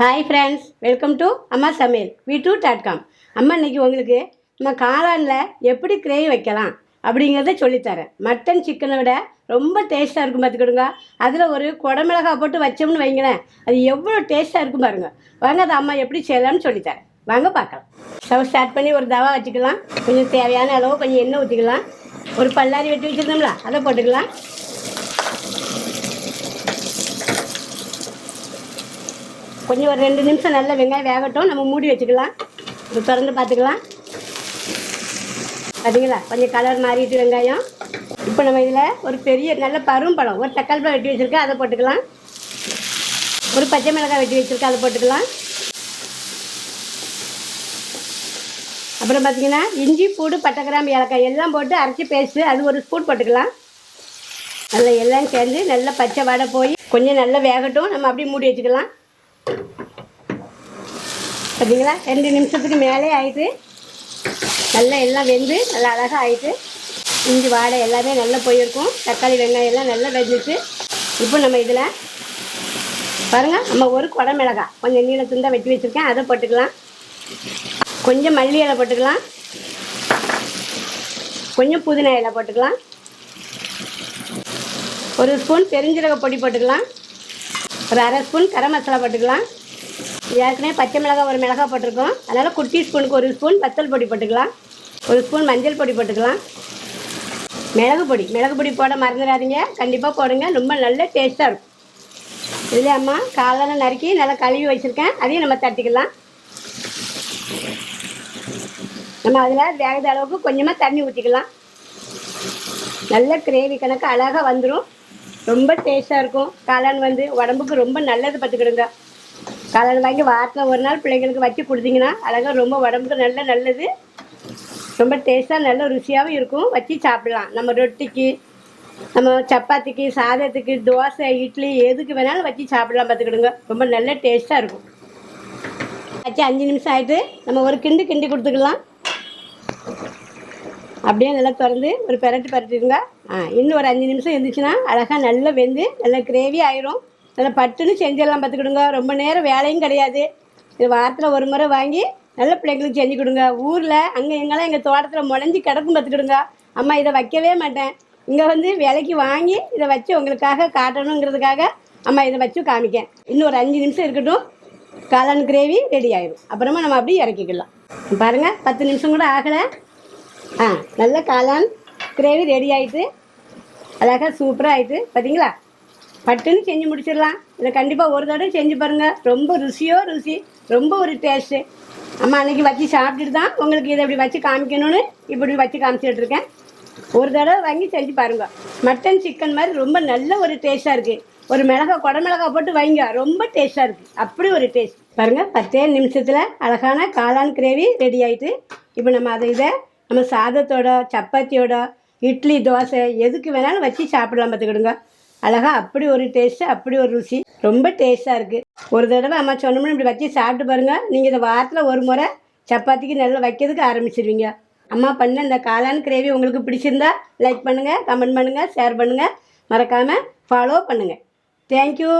Hi friends welcome to அம்மா சமையல் we do dot com அம்மா இன்னைக்கு உங்களுக்கு நம்ம காளானில் எப்படி கிரேவி வைக்கலாம் அப்படிங்கிறத சொல்லித்தரேன். மட்டன் சிக்கனை விட ரொம்ப டேஸ்ட்டாக இருக்கும் பார்த்துக்கிடுங்க. அதில் ஒரு குடமிளகா போட்டு வச்சோம்னு வைங்களேன் அது எவ்வளோ டேஸ்ட்டாக இருக்கும் பாருங்க. வாங்க அதை அம்மா எப்படி செய்யலாம்னு சொல்லித்தரேன். வாங்க பார்க்கலாம். ஸ்டவ் ஸ்டார்ட் பண்ணி ஒரு தவா வச்சுக்கலாம். கொஞ்சம் தேவையான அளவு கொஞ்சம் எண்ணெய் ஊற்றிக்கலாம் ஒரு பல்லாரி வெட்டி வச்சுருந்தோம்ல அதை போட்டுக்கலாம். கொஞ்சம் ஒரு ரெண்டு நிமிஷம் நல்லா வெங்காயம் வேகட்டும். நம்ம மூடி வச்சுக்கலாம். இப்போ திறந்து பார்த்துக்கலாம். பார்த்தீங்களா கொஞ்சம் கலர் மாறிட்டு வெங்காயம். இப்போ நம்ம இதில் ஒரு பெரிய நல்ல பரும் பழம். ஒரு தக்காளி பழம் வெட்டி வச்சுருக்கேன். அதை போட்டுக்கலாம். ஒரு பச்சை மிளகாய் வெட்டி வச்சுருக்கேன். அதை போட்டுக்கலாம். அப்புறம் பார்த்தீங்கன்னா இஞ்சி பூடு பட்டை கிராம்பு ஏலக்காய் எல்லாம் போட்டு அரைச்சி பேஸ்ட்டு அது ஒரு ஸ்பூன் போட்டுக்கலாம். நல்லா எல்லாம் சேர்ந்து நல்லா பச்சை வடை போய் கொஞ்சம் நல்லா வேகட்டும். நம்ம அப்படியே மூடி வச்சுக்கலாம். பார்த்தீங்களா ரெண்டு நிமிஷத்துக்கு மேலே ஆயிட்டு நல்லா எல்லாம் வெந்து நல்லா அழகாக ஆயிட்டு இஞ்சி வாடை எல்லாமே நல்லா போயிருக்கும். தக்காளி வெங்காயம் எல்லாம் நல்லா வெந்துச்சு. இப்போ நம்ம இதில் பாருங்கள் நம்ம ஒரு குடை மிளகா கொஞ்சம் நீளத்துந்தான் வெட்டி வச்சுருக்கேன். அதை போட்டுக்கலாம். கொஞ்சம் மல்லி இலை போட்டுக்கலாம். கொஞ்சம் புதினா இலை போட்டுக்கலாம். ஒரு ஸ்பூன் பெருஞ்சீரக பொடி போட்டுக்கலாம். ஒரு அரை ஸ்பூன் கரம் மசாலா போட்டுக்கலாம். ஏற்கனவே பச்சை மிளகாய் ஒரு மிளகாய் போட்டிருக்கோம். அதனால் குட்டி ஸ்பூனுக்கு ஒரு ஸ்பூன் பத்தல் பொடி போட்டுக்கலாம். ஒரு ஸ்பூன் மஞ்சள் பொடி போட்டுக்கலாம். மிளகு பொடி. மிளகு பொடி போட மறந்துடாதீங்க. கண்டிப்பாக போடுங்க. ரொம்ப நல்ல டேஸ்ட்டாக இருக்கும். இதில் அம்மா? காலையில் நறுக்கி நல்லா கழுவி வச்சுருக்கேன். அதையும் நம்ம தட்டிக்கலாம். நம்ம அதில் வேகத அளவுக்கு கொஞ்சமாக தண்ணி ஊற்றிக்கலாம் நல்ல கிரேவி கணக்கு அழகாக வந்துடும் ரொம்ப டேஸ்ட்டாக இருக்கும். காளான் வந்து உடம்புக்கு ரொம்ப நல்லது பார்த்துக்கிடுங்க. காளான் வாங்கி வாரத்தில் ஒரு நாள் பிள்ளைங்களுக்கு வச்சு கொடுத்தீங்கன்னா அழகாக ரொம்ப உடம்புக்கு நல்ல நல்லது. ரொம்ப டேஸ்ட்டாக நல்ல ருசியாகவும் இருக்கும். வச்சு சாப்பிடலாம். நம்ம ரொட்டிக்கு நம்ம சப்பாத்திக்கு சாதத்துக்கு தோசை இட்லி எதுக்கு வேணாலும் வச்சு சாப்பிடலாம் பார்த்துக்கிடுங்க. ரொம்ப நல்ல டேஸ்ட்டாக இருக்கும். வச்சு அஞ்சு நிமிஷம் ஆகிட்டு நம்ம ஒரு கிண்டு கிண்டி கொடுத்துக்கலாம். அப்படியே நல்லா திறந்து ஒரு பெரட்டு பரட்டிடுங்க. ஆ இன்னும் ஒரு அஞ்சு நிமிஷம் இருந்துச்சுன்னா அழகாக நல்லா வெந்து நல்லா கிரேவி ஆயிரும். நல்லா பட்டுன்னு செஞ்சிடலாம் பார்த்துக்கிடுங்க. ரொம்ப நேரம் வேலையும் கிடையாது. இது வாரத்தில் ஒரு முறை வாங்கி நல்ல பிள்ளைங்களுக்கு செஞ்சு கொடுங்க. ஊரில் அங்கே எங்கெல்லாம் எங்கள் தோட்டத்தில் முளைஞ்சி கிடக்கும் பார்த்துக்கிடுங்க. அம்மா இதை வைக்கவே மாட்டேன். இங்கே வந்து விலைக்கு வாங்கி இதை வச்சு உங்களுக்காக காட்டணுங்கிறதுக்காக அம்மா இதை வச்சு காமிக்கேன். இன்னும் ஒரு அஞ்சு நிமிஷம் இருக்கட்டும். காளான் கிரேவி ரெடி ஆயிடும் அப்புறமா நம்ம அப்படியே இறக்கிக்கலாம். பாருங்கள் பத்து நிமிஷம் கூட ஆகலை. ஆ நல்ல காளான் கிரேவி ரெடி ஆகிட்டு அழகாக சூப்பராக ஆகிட்டு பார்த்தீங்களா பட்டுன்னு செஞ்சு முடிச்சிடலாம். இதை கண்டிப்பாக ஒரு தடவை செஞ்சு பாருங்கள் ரொம்ப ருசியோ ருசி ரொம்ப ஒரு டேஸ்ட்டு அம்மா அன்னைக்கு வச்சு சாப்பிட்டுட்டு தான் உங்களுக்கு இதை இப்படி வச்சு காமிக்கணும்னு இப்படி வச்சு காமிச்சிட்டு இருக்கேன். ஒரு தடவை வாங்கி செஞ்சு பாருங்க. மட்டன் சிக்கன் மாதிரி ரொம்ப நல்ல ஒரு டேஸ்ட்டாக இருக்குது ஒரு மிளகா குடமிளகா போட்டு வைங்க. ரொம்ப டேஸ்ட்டாக இருக்குது அப்படி ஒரு டேஸ்ட் பாருங்கள் பத்தே நிமிஷத்தில் அழகான காளான் கிரேவி ரெடி ஆகிட்டு இப்போ நம்ம அதை இதை நம்ம சாதத்தோட சப்பாத்தியோட இட்லி தோசை எதுக்கு வேணாலும் வச்சு சாப்பிடலாம் பார்த்துக்கிடுங்க. அழகா அப்படி ஒரு டேஸ்ட்டு அப்படி ஒரு ருசி. ரொம்ப டேஸ்ட்டாக இருக்குது ஒரு தடவை அம்மா சொன்னோம்னு இப்படி வச்சு சாப்பிட்டு பாருங்கள் நீங்கள் இந்த வாரத்தில் ஒரு முறை சப்பாத்திக்கு நல்லா வைக்கிறதுக்கு ஆரம்பிச்சிருவீங்க. அம்மா பண்ண இந்த காளான் கிரேவி உங்களுக்கு பிடிச்சிருந்தா லைக் பண்ணுங்கள் கமெண்ட் பண்ணுங்கள் ஷேர் பண்ணுங்கள் மறக்காமல் ஃபாலோ பண்ணுங்கள் தேங்க்யூ